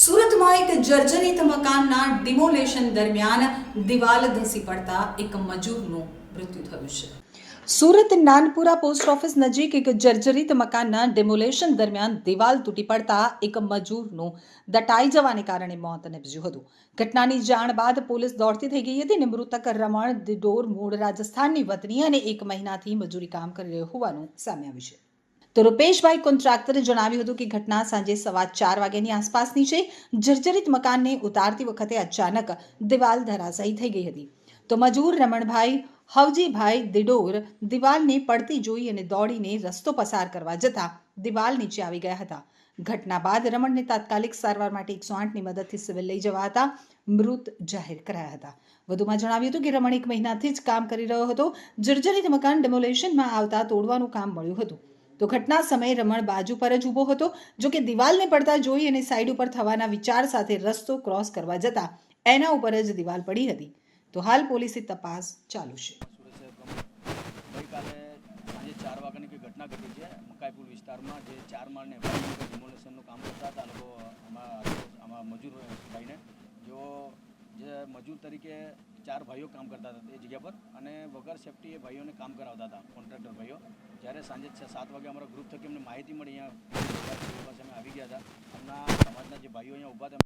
સુરતમાં એક જર્જરિત મકાનના ડિમોલેશન દરમિયાન દિવાલ ધસી પડતા એક મજૂરનું મૃત્યુ થયું છે. સુરત નાનપુરા પોસ્ટ ઓફિસ નજીક એક જર્જરિત મકાનના ડિમોલેશન દરમિયાન દિવાલ તૂટી પડતા એક મજૂરનું દટાઈ જવાને કારણે મોત નિપજ્યું હતું. ઘટનાની જાણ બાદ પોલીસ દોડતી થઈ ગઈ હતી અને મૃતક રમણ દિડોર મૂળ રાજસ્થાનની વતની અને એક મહિનાથી મજૂરી કામ કરી રહ્યો હોવાનું સામે આવ્યું છે. તો રૂપેશભાઈ કોન્ટ્રાક્ટરે જણાવ્યું હતું કે ઘટના સાંજે સવા ચાર વાગ્યાની આસપાસની છે. જર્જરિત મકાનને ઉતારતી વખતે અચાનક દિવાલ ધરાશાયી થઈ ગઈ હતી. તો મજૂર રમણભાઈ, હવજીભાઈ દિડોર દિવાલને પડતી જોઈ અને દોડીને રસ્તો પસાર કરવા જતા દિવાલ નીચે આવી ગયા હતા. ઘટના બાદ રમણને તાત્કાલિક સારવાર માટે એકસો આઠની મદદથી સિવિલ લઈ જવા હતા મૃત જાહેર કરાયા હતા. વધુમાં જણાવ્યું હતું કે રમણ એક મહિનાથી જ કામ કરી રહ્યો હતો. જર્જરિત મકાન ડેમોલેશનમાં આવતા તોડવાનું કામ મળ્યું હતું. તો ઘટના સમયે રમણ બાજુ પર જ ઊભો હતો, જો કે દિવાલને પડતા જોઈ અને સાઈડ ઉપર થવાના વિચાર સાથે રસ્તો ક્રોસ કરવા જતા એના ઉપર જ દિવાલ પડી હતી. તો હાલ પોલીસે તપાસ ચાલુ છે. ચાર વાગ્યાની કોઈ ઘટના ઘટી છે? મકાઈપુર વિસ્તારમાં જે ચાર માળને ડિમોલેશનનું કામ કરતા હતા લોકો આમાં આમાં મજૂર ભાઈને જેઓ જે મજૂર તરીકે ચાર ભાઈઓ કામ કરતા હતા એ જગ્યા પર અને વગર સેફટી એ ભાઈઓને કામ કરાવતા હતા કોન્ટ્રાક્ટર ભાઈઓ. જ્યારે સાંજે છ, સાત વાગે અમારા ગ્રુપ થકી અમને માહિતી મળી અહીંયા પાસે અમે આવી ગયા હતા. એમના સમાજના જે ભાઈઓ અહીંયા ઊભા હતા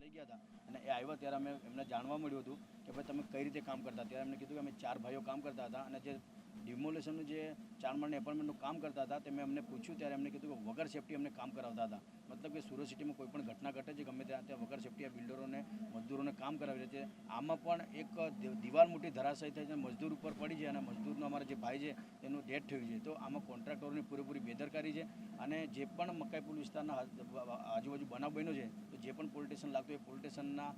લઈ ગયા હતા. અને એ આવ્યા ત્યારે અમે એમને જાણવા મળ્યું હતું કે ભાઈ તમે કઈ રીતે કામ કરતા ત્યારે એમને કીધું કે અમે ચાર ભાઈઓ કામ કરતા હતા અને જે ડિમોલેશનનું જે ચાર માળની એપાર્ટમેન્ટનું કામ કરતા હતા, તે મેં અમને પૂછ્યું, ત્યારે એમને કીધું કે વગર સેફટી અમને કામ કરાવતા હતા. મતલબ કે સુરત સિટીમાં કોઈ પણ ઘટના ઘટે છે, ગમે ત્યાં ત્યાં વગર સેફટી આ બિલ્ડરોને મજદૂરોને કામ કરાવી રહ્યા છે. આમાં પણ એક દિવાલ મોટી ધરાશાયી થઈ છે, મજદૂર ઉપર પડી છે અને મજદૂરનો અમારા જે ભાઈ છે તેનું ડેથ થયું છે. તો આમાં કોન્ટ્રાક્ટરોની પૂરેપૂરી બેદરકારી છે અને જે પણ મકાઈપુર વિસ્તારના આજુબાજુ બનાવ બન્યો છે, તો જે પણ પોલીસ સ્ટેશન લાગતું એ પોલીસ સ્ટેશનના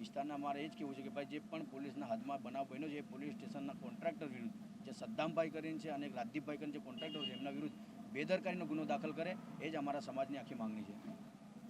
વિસ્તારના અમારે એ જ કહેવું છે કે ભાઈ, જે પણ પોલીસના હાથમાં બનાવ બન્યો છે, એ પોલીસ સ્ટેશનના કોન્ટ્રાક્ટર વિરુદ્ધ સદ્દામભાઈ કરીને છે અને એક રાજદીપભાઈ કરીને જે કોન્ટ્રાક્ટર છે, એમના વિરુદ્ધ બેદરકારીનો ગુનો દાખલ કરે, એ જ અમારા સમાજની આખી માંગણી છે.